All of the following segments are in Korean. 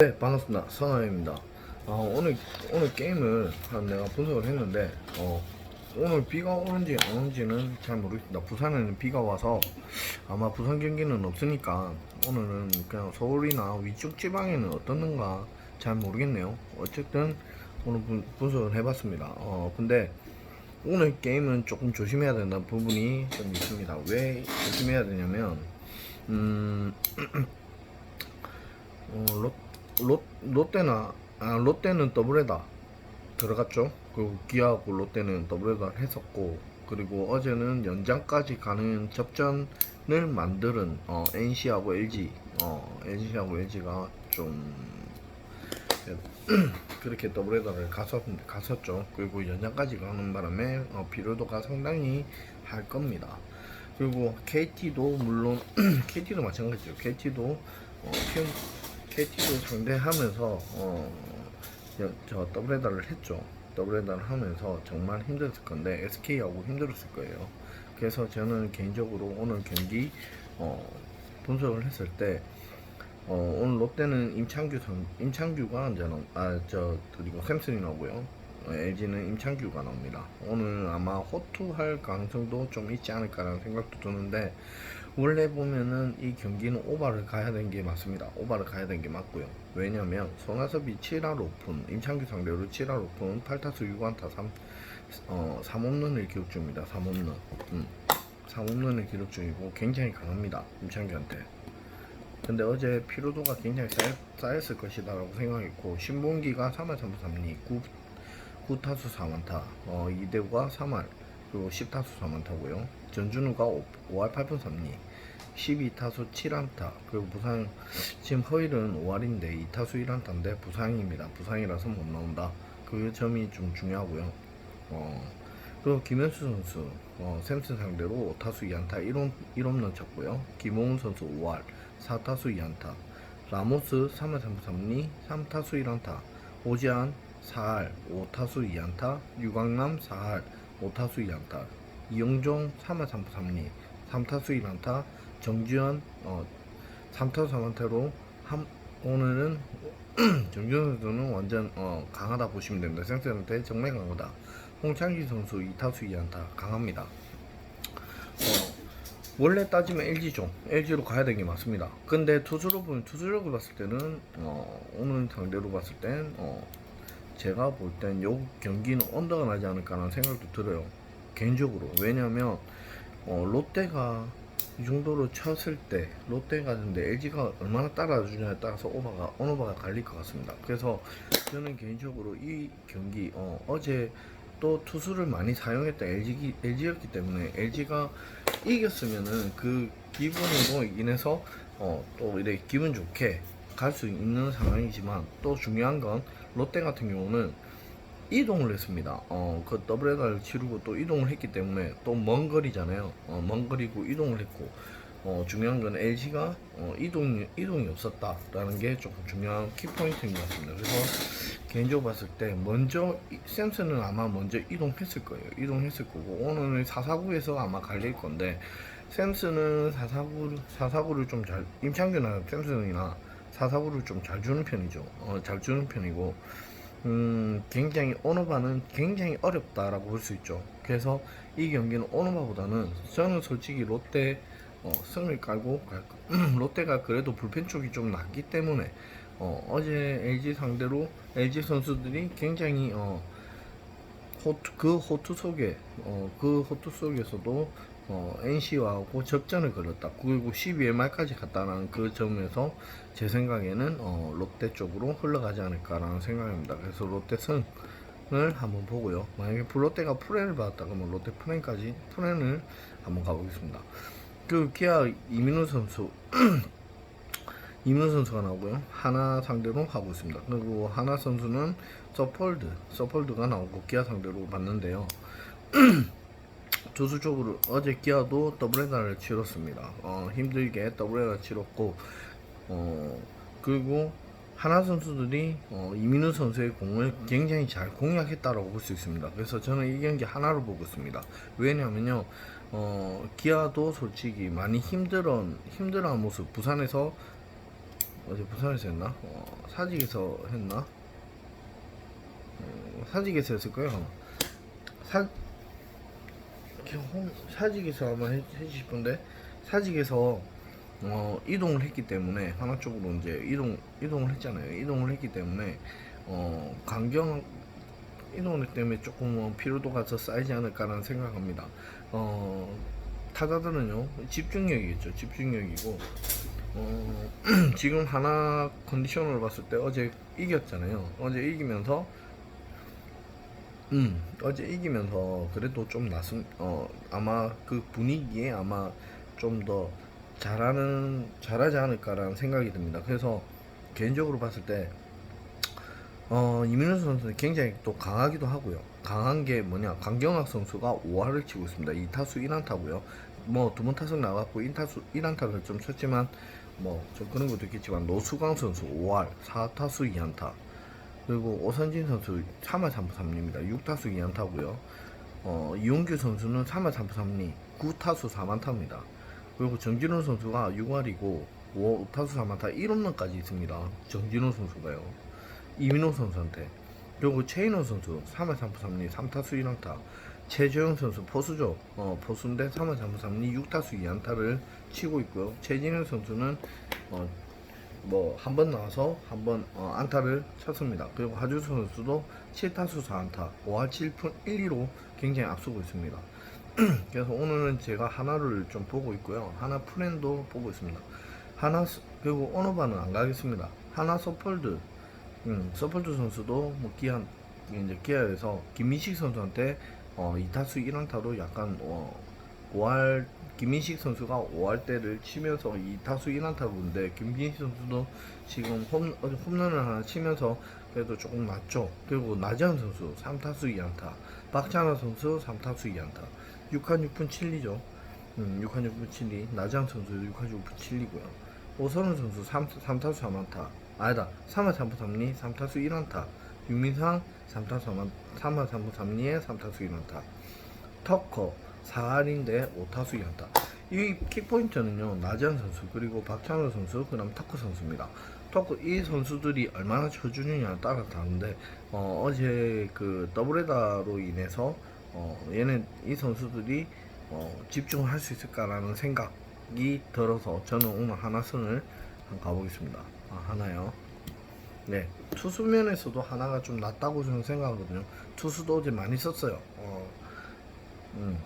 네 반갑습니다. 선아입니다. 어, 오늘 오늘 게임을 한 내가 분석을 했는데 어, 오늘 비가 오는지 안 오는지는 잘 모르겠습니다. 부산에는 비가 와서 아마 부산 경기는 없으니까 오늘은 그냥 서울이나 위쪽 지방에는 어떻는가 잘 모르겠네요. 어쨌든 오늘 분, 분석을 해봤습니다. 어 근데 오늘 게임은 조금 조심해야 된다는 부분이 좀 있습니다. 왜 조심해야 되냐면 음 어, 롯, 롯, 롯데나 아, 롯데는 더블헤다 들어갔죠. 그리고 기아하고 롯데는 더블헤다 했었고 그리고 어제는 연장까지 가는 접전을 만드는 어, NC하고 LG 어, NC하고 LG가 좀 그렇게 더블헤다를 갔었, 갔었죠. 그리고 연장까지 가는 바람에 어, 피로도가 상당히 할 겁니다. 그리고 KT도 물론 KT도 마찬가지죠. KT도 어, KT도 상대하면서 어, 여- 저 더블헤더를 했죠. 더블헤더를 하면서 정말 힘들었을 건데 SK하고 힘들었을 거예요. 그래서 저는 개인적으로 오늘 경기 어, 분석을 했을 때 어, 오늘 롯데는 임창규 선 임창규가 이제 아저 그리고 샘슨이 나오고요. 어, LG는 임창규가 나옵니다. 오늘 아마 호투할 가능성도 좀 있지 않을까라는 생각도 드는데 원래 보면은 이 경기는 오바를 가야 되는 게 맞습니다. 오바를 가야 되는 게 맞고요. 왜냐면 손아섭이 7할 오픈, 임창규 상대로 7할 오픈, 8타수 6안타 3, 어, 3홈런을 기록 중입니다. 3홈런. 음. 3홈런을 기록 중이고 굉장히 강합니다. 임창규한테. 근데 어제 피로도가 굉장히 쌓였, 쌓였을 것이다라고 생각했고 신봉기가 3할 3분 3리 9, 9타수 4만타 어, 이대우가 3할 그리고 10타수 4만타고요. 전준우가 5, 5할 8분 3리 12타수 7안타 그리고 부상 지금 허일은 5할인데 2타수 1안타인데 부상입니다. 부상이라서 못 나온다. 그 점이 좀 중요하고요. 어, 그리고 김현수 선수 어, 샘슨 상대로 5타수 2안타 1홈, 1홈런 쳤고요. 김호훈 선수 5할 4타수 2안타 라모스 3할 3분 3리 3타수 1안타 오지안 4할 5타수 2안타 유광남 4할 5타수 2안타 이영종 3할 3분 3리 3타수 1안타 정주현 어, 3타수 3안타로 한, 오늘은 정주현 선수는 완전 어, 강하다 보시면 됩니다 생선한테 정말 강하다 홍창기 선수 2타수 2안타 강합니다 어, 원래 따지면 LG죠. LG로 가야 되는 게 맞습니다. 근데 투수로 보면 투수력을 봤을 때는 어, 오늘 상대로 봤을 땐 어, 제가 볼 땐 요 경기는 언더가 나지 않을까라는 생각도 들어요. 개인적으로 왜냐하면 어, 롯데가 이 정도로 쳤을 때 롯데가 근데 LG가 얼마나 따라주냐에 따라서 오버가 언오버가 갈릴 것 같습니다. 그래서 저는 개인적으로 이 경기 어, 어제 또 투수를 많이 사용했다 LG, LG였기 때문에 LG가 이겼으면은 그 기분으로 인해서 어, 또 이렇게 기분 좋게 갈 수 있는 상황이지만 또 중요한 건 롯데 같은 경우는 이동을 했습니다. 어, 그 더블헤더를 치르고 또 이동을 했기 때문에 또 먼 거리잖아요. 어, 먼 거리고 이동을 했고 어, 중요한 건 LG가 어, 이동 이동이 없었다라는 게 조금 중요한 키포인트인 것 같습니다. 그래서 개인적으로 봤을 때 먼저 이- 샘슨은 아마 먼저 이동했을 거예요. 이동했을 거고 오늘 449에서 아마 갈릴 건데 샘슨은 449 449를 좀 잘 임창규나 샘슨이나 449를 좀 잘 주는 편이죠. 어, 잘 주는 편이고 음, 굉장히 오노바는 굉장히 어렵다라고 볼 수 있죠. 그래서 이 경기는 오노바보다는 저는 솔직히 롯데 어, 승을 깔고. 롯데가 그래도 불펜 쪽이 좀 낫기 때문에 어, 제 LG 상대로 LG 선수들이 굉장히 어, 호투, 그 호투 속에 어, 그 호투 속에서도 어, NC와하고 접전을 걸었다. 그리고 12회 말까지 갔다는 그 점에서 제 생각에는 어, 롯데 쪽으로 흘러가지 않을까라는 생각입니다. 그래서 롯데 승을 한번 보고요. 만약에 롯데가 프렌을 받았다 그러면 롯데 프렌까지 프렌을 한번 가보겠습니다. 그 기아 이민우 선수 이민우 선수가 나오고요. 하나 상대로 하고 있습니다. 그리고 하나 선수는 서폴드 서폴드가 나오고 기아 상대로 봤는데요. 투수 쪽으로 어제 기아도 더블헤더를 치렀습니다. 어, 힘들게 더블헤더 치렀고 어, 그리고 하나 선수들이 어, 이민우 선수의 공을 굉장히 잘 공략했다라고 볼 수 있습니다. 그래서 저는 이 경기 하나로 보고 있습니다. 왜냐면요, 어, 기아도 솔직히 많이 힘들어 힘들어한 모습 부산에서 어제 부산에서 했나? 어, 사직에서 했나? 어, 사직에서 했을 거예요. 사 홈- 사직에서 아마 해, 해주고 싶은데 사직에서 어, 이동을 했기 때문에 하나 쪽으로 이제 이동 이동을 했잖아요. 이동을 했기 때문에 어, 강경 했기 때문에 조금 어, 피로도가 더 쌓이지 않을까라는 생각합니다. 어, 타자들은요 집중력이겠죠. 집중력이고 어, 지금 하나 컨디션으로 봤을 때 어제 이겼잖아요. 어제 이기면서 음 어제 이기면서 그래도 좀 낫음 어 아마 그 분위기에 아마 좀 더 잘하는 잘하지 않을까라는 생각이 듭니다. 그래서 개인적으로 봤을 때 어, 이민호 선수는 굉장히 또 강하기도 하고요. 강한 게 뭐냐, 강경학 선수가 5할을 치고 있습니다. 2타수 1안타고요. 뭐 두 번 타석 나갔고 1타수 1안타를 좀 쳤지만 뭐 좀 그런 것도 있겠지만 노수광 선수 5할 4타수 2안타 그리고 오선진 선수 3할 3부 3리입니다. 6타수 2안타고요. 어, 이용규 선수는 3할 3부 3리 9타수 4안타입니다. 그리고 정진호 선수가 6할이고 5타수 4안타 1홈런까지 있습니다. 정진호 선수가요. 이민호 선수한테 그리고 최인호 선수 3할 3부 3리 3타수 1안타 최재형 선수 포수죠 어, 포수인데 3할 3부 3리 6타수 2안타를 치고 있고요 최진현 선수는 어, 뭐 한 번 나와서 한번 어, 안타를 쳤습니다. 그리고 하주수 선수도 7타수 4안타 5할 7푼 1리로 굉장히 앞서고 있습니다. 그래서 오늘은 제가 하나를 좀 보고 있고요. 하나 프렌도 보고 있습니다. 하나 스- 그리고 오너바는 안 가겠습니다. 하나 서폴드 음, 서폴트 선수도 뭐 기아 이제 기아에서 김민식 선수한테 어, 2타수 1안타로 약간 어, 5할 김민식 선수가 5할 때를 치면서 2타수 1안타 보는데 김민식 선수도 지금 홈, 홈런을 하나 치면서 그래도 조금 맞죠. 그리고 나지현 선수 3타수 2안타, 박찬호 선수 3타수 2안타, 6한 6푼 7리죠. 음, 6한 6푼 7리. 나지현 선수 6한 6푼 7리고요. 오선우 선수 3, 3타수 3안타. 아니다. 3할 3푼 3리, 3타수 1안타. 유민상 3타수 3안, 3할 3푼 3리에 3타수 1안타. 터커 4할인데 5타수 2안타. 이 킥포인트는요 나지한 선수 그리고 박찬호 선수 그 다음 터커 선수입니다. 터커 이 선수들이 얼마나 쳐주느냐에 따라 다른데 어, 어제 그 더블헤다로 인해서 어, 얘는 이 선수들이 어, 집중을 할수 있을까라는 생각이 들어서 저는 오늘 하나선을 가보겠습니다. 아, 하나요. 네, 투수 면에서도 하나가 좀 낫다고 저는 생각하거든요. 투수도 어제 많이 썼어요. 어, 음.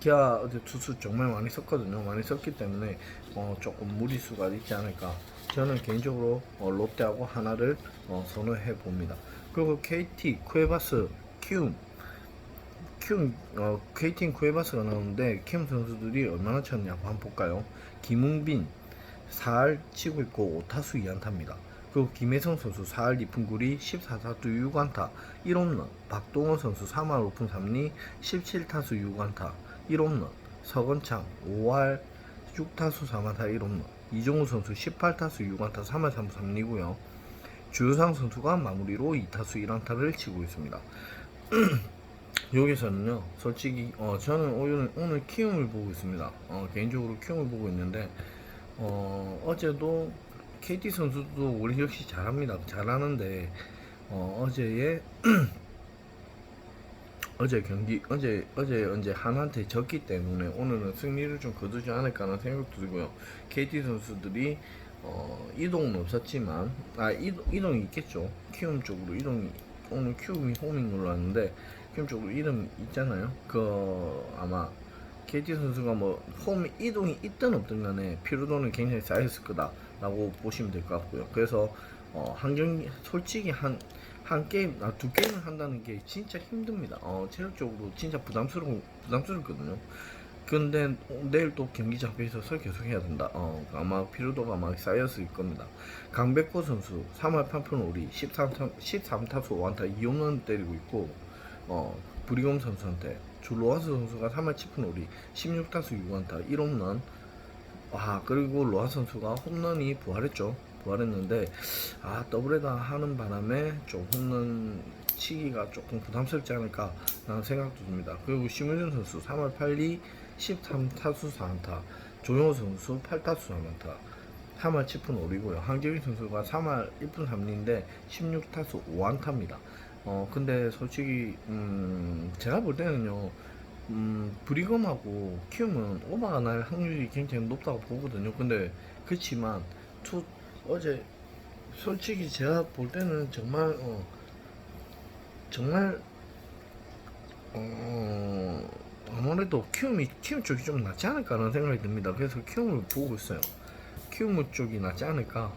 기아 어제 투수 정말 많이 썼거든요. 많이 썼기 때문에 어, 조금 무리수가 있지 않을까. 저는 개인적으로 어, 롯데하고 하나를 어, 선호해 봅니다. 그리고 KT, 쿠에바스, 키움, 키움, 어, KT 쿠에바스가 나오는데 키움 선수들이 얼마나 쳤냐고 한번 볼까요? 김웅빈 4할 치고 있고 5타수 2안타입니다. 그리고 김혜성 선수 4할 2푼 9리 14타수 6안타 1홈런 박동원 선수 3할 5푼 3리 17타수 6안타 1홈런 서건창 5할 6타수 4안타 1홈런 이종우 선수 18타수 6안타 3할 3푼 3리고요. 주유상 선수가 마무리로 2타수 1안타를 치고 있습니다. 여기서는요 솔직히 어, 저는 오늘, 오늘 키움을 보고 있습니다. 어, 개인적으로 키움을 보고 있는데 어, 어제도 KT 선수도 우리 역시 잘합니다. 잘하는데 어, 어제의 어제 경기 어제 어제 언제 하나한테 졌기 때문에 오늘은 승리를 좀 거두지 않을까라는 생각도 들고요. KT 선수들이 어, 이동은 없었지만 아 이동, 이동이 있겠죠. 키움 쪽으로 이동이 오늘 키움이 홈인 걸로 아는데 키움 쪽으로 이름 있잖아요. 그 아마 KT 선수가 뭐 홈 이동이 있든 없든 간에 피로도는 굉장히 쌓였을 거다라고 보시면 될 것 같고요. 그래서 어, 한 경기 솔직히 한 한 게임 아, 두 게임을 한다는 게 진짜 힘듭니다. 어, 체력적으로 진짜 부담스러운 부담스럽거든요. 근데 내일 또 경기 잡혀 있어서 계속 해야 된다. 어, 아마 피로도가 막 쌓였을 겁니다. 강백호 선수 3할 8푼 5리 13타, 13타수 5안타 2홈런 때리고 있고 어, 브리검 선수한테 줄로아스 선수가 3할 7푼 5리 16타수 6안타 1홈런 와 그리고 로아 선수가 홈런이 부활했죠 부활했는데 아 더블헤더 하는 바람에 좀 홈런 치기가 조금 부담스럽지 않을까 라는 생각도 듭니다 그리고 심우준 선수 3할 8리 13타수 4안타 조용호 선수 8타수 4안타 3할 7푼 5리고요. 황재균 선수가 3할 1푼 3리인데 16타수 5안타입니다. 어 근데 솔직히 음 제가 볼 때는요. 음 브리검하고 키움은 오버가 날 확률이 굉장히 높다고 보거든요. 근데 그렇지만 투 어제 솔직히 제가 볼 때는 정말 어 정말 어 아무래도 키움이 키움 쪽이 좀 낫지 않을까 라는 생각이 듭니다. 그래서 키움을 보고 있어요. 키움 쪽이 낫지 않을까?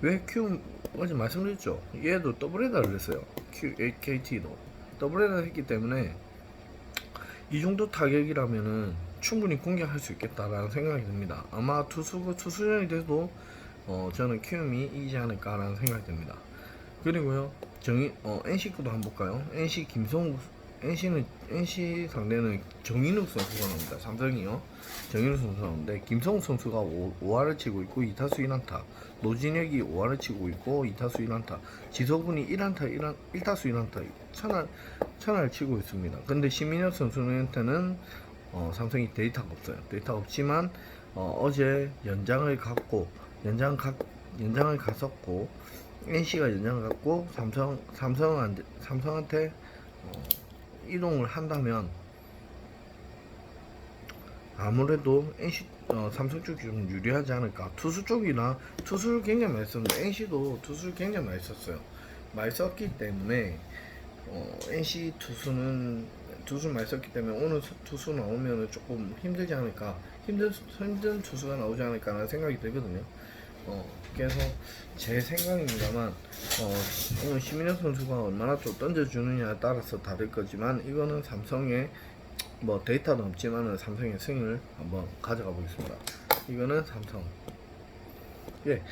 왜 키움 어제 말씀드렸죠. 얘도 더블헤더를 했어요. KT도 더블헤더 했기 때문에 이 정도 타격이라면은 충분히 공격할 수 있겠다라는 생각이 듭니다. 아마 투수 투수전이 돼도 어, 저는 키움이 이기지 않을까라는 생각이 듭니다. 그리고요 정인 어, NC 거도 한번 볼까요? NC 김성우 NC는 NC 상대는 정인욱 선수가 나옵니다. 삼성이요. 정인욱 선수가 나오는데 김성우 선수가 5, 5할을 치고 있고 2타수 1안타. 노진혁이 5할을 치고 있고 2타수 1안타. 지석훈이 1안타 1안, 1타수 1안타. 천할 천할 치고 있습니다. 근데 시민혁 선수한테는 어, 삼성이 데이터가 없어요. 데이터가 없지만 어, 어제 연장을 갖고 연장 각 연장을 갔었고 NC가 연장을 갖고 삼성 삼성한테 삼성한테 어, 이동을 한다면 아무래도 NC 어, 삼성 쪽이 좀 유리하지 않을까? 투수 쪽이나 투수를 굉장히 많이 썼는데 NC도 투수를 굉장히 많이 썼어요. 많이 썼기 때문에 어, NC 투수는 투수를 많이 썼기 때문에 오늘 수- 투수 나오면 조금 힘들지 않을까 힘든 힘든 투수가 나오지 않을까라는 생각이 들거든요 어, 그래서 제 생각입니다만 어, 오늘 시민혁 선수가 얼마나 또 던져주느냐에 따라서 다를 거지만 이거는 삼성의 뭐 데이터는 없지만은 삼성의 승을 한번 가져가 보겠습니다. 이거는 삼성. 예.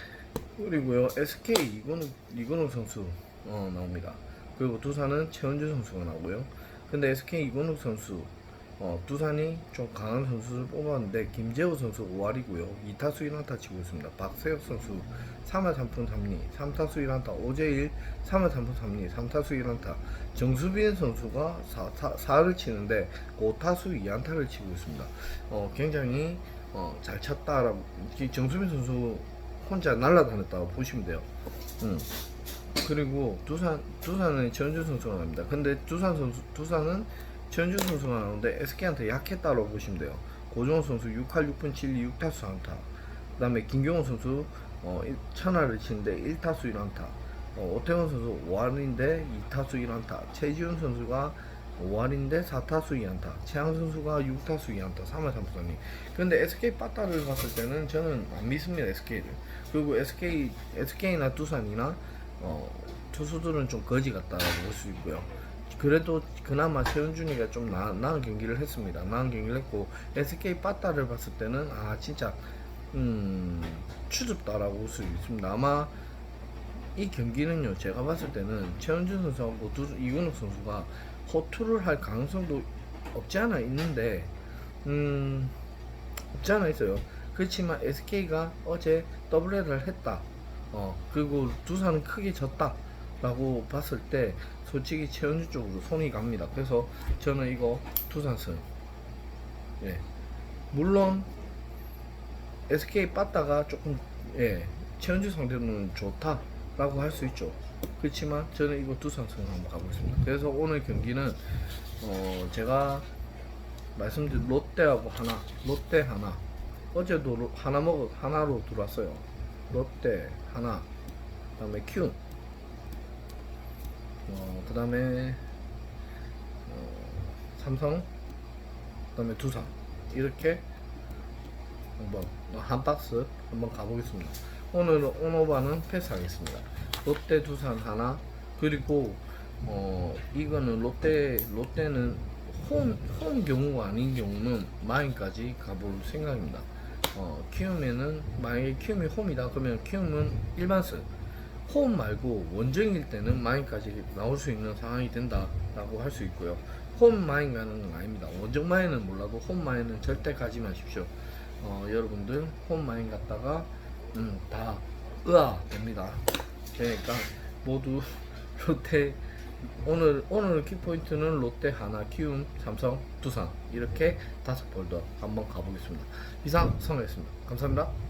그리고요 SK 이건우 이건우 선수 어, 나옵니다. 그리고 두산은 최원주 선수가 나오고요. 근데 SK 이건우 선수 어, 두산이 좀 강한 선수를 뽑았는데 김재호 선수 5할이고요. 2타수 1안타 치고 있습니다. 박세혁 선수 3할 3푼 3리, 3타수 1안타, 오재일 3할 3푼 3리, 3타수 1안타. 정수빈 선수가 4, 4, 를 치는데 5타수 2안타를 치고 있습니다. 어, 굉장히 어, 잘 쳤다라고 이 정수빈 선수 혼자 날아다녔다고 보시면 돼요. 음. 그리고 두산 두산은 전주 선수가 나옵니다. 근데 두산 선수 두산은 전주 선수가 나오는데 SK한테 약했다고 보시면 돼요. 고종호 선수 6할 6분 7리 6타수 1안타. 그 다음에 김경호 선수 어, 일- 천하를 치는데 1타수 1안타. 어, 오태원 선수 5할인데 2타수 1안타. 최지훈 선수가 5할인데 4타수 2안타. 최양 선수가 6타수 2안타. 3할 3푼이. 근데 SK 빠따를 봤을 때는 저는 안 믿습니다. SK를. 그리고 SK SK나 두산이나 어, 투수들은 좀 거지 같다라고 볼 수 있고요. 그래도 그나마 최은준이가 좀 나, 나은 경기를 했습니다. 나은 경기를 했고 SK 빠따를 봤을 때는 아 진짜 음 추접다라고 볼 수 있습니다. 아마 이 경기는요 제가 봤을 때는 최은준 선수하고 두, 이근욱 선수가 호투를 할 가능성도 없지 않아 있는데 음 없지 않아 있어요. 그렇지만 SK가 어제 더블헤더를 했다. 어 그리고 두산은 크게 졌다 라고 봤을 때 솔직히 최현주 쪽으로 손이 갑니다. 그래서 저는 이거 두산승. 예. 물론 SK 빠따가 조금 예 최현주 상대로는 좋다라고 할 수 있죠. 그렇지만 저는 이거 두산승 한번 가보겠습니다. 그래서 오늘 경기는 어 제가 말씀드린 롯데하고 하나, 롯데 하나. 어제도 로- 하나 먹어 하나로 들어왔어요. 롯데 하나, 그다음에 큐, 어 그 다음에 어, 삼성, 그 다음에 두산 이렇게 한번 한 박스 한번 가보겠습니다. 오늘 오너바는 패스하겠습니다. 롯데 두산 하나 그리고 어 이거는 롯데 롯데는 홈, 홈 경우가 아닌 경우는 마인까지 가볼 생각입니다. 어, 키움에는 만약에 키움이 홈이다 그러면 키움은 일반스 홈 말고 원정일 때는 마인까지 나올 수 있는 상황이 된다라고 할 수 있고요. 홈 마인 가는 건 아닙니다. 원정 마인은 몰라도 홈 마인은 절대 가지 마십시오. 어, 여러분들 홈 마인 갔다가 음, 다 으아 됩니다. 그러니까 모두 롯데 오늘 오늘 키포인트는 롯데, 하나, 키움, 삼성, 두산 이렇게 다섯 볼더 한번 가보겠습니다. 이상 성했습니다. 감사합니다.